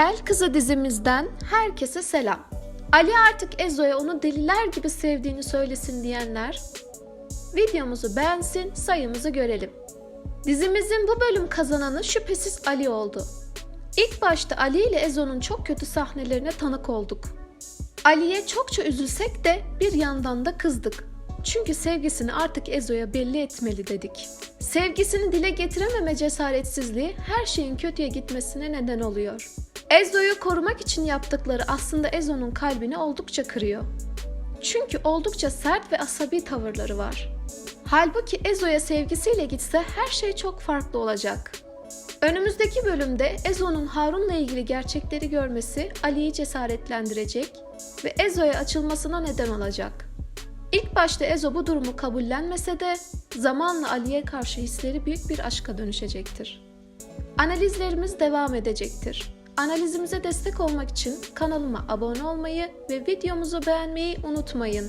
El Kızı dizimizden herkese selam. Ali artık Ezo'ya onu deliler gibi sevdiğini söylesin diyenler videomuzu beğensin, sayımızı görelim. Dizimizin bu bölüm kazananı şüphesiz Ali oldu. İlk başta Ali ile Ezo'nun çok kötü sahnelerine tanık olduk. Ali'ye çokça üzülsek de bir yandan da kızdık. Çünkü sevgisini artık Ezo'ya belli etmeli dedik. Sevgisini dile getirememe cesaretsizliği her şeyin kötüye gitmesine neden oluyor. Ezo'yu korumak için yaptıkları aslında Ezo'nun kalbini oldukça kırıyor. Çünkü oldukça sert ve asabi tavırları var. Halbuki Ezo'ya sevgisiyle gitse her şey çok farklı olacak. Önümüzdeki bölümde Ezo'nun Harun'la ilgili gerçekleri görmesi Ali'yi cesaretlendirecek ve Ezo'ya açılmasına neden olacak. İlk başta Ezo bu durumu kabullenmese de zamanla Ali'ye karşı hisleri büyük bir aşka dönüşecektir. Analizlerimiz devam edecektir. Analizimize destek olmak için kanalıma abone olmayı ve videomuzu beğenmeyi unutmayın.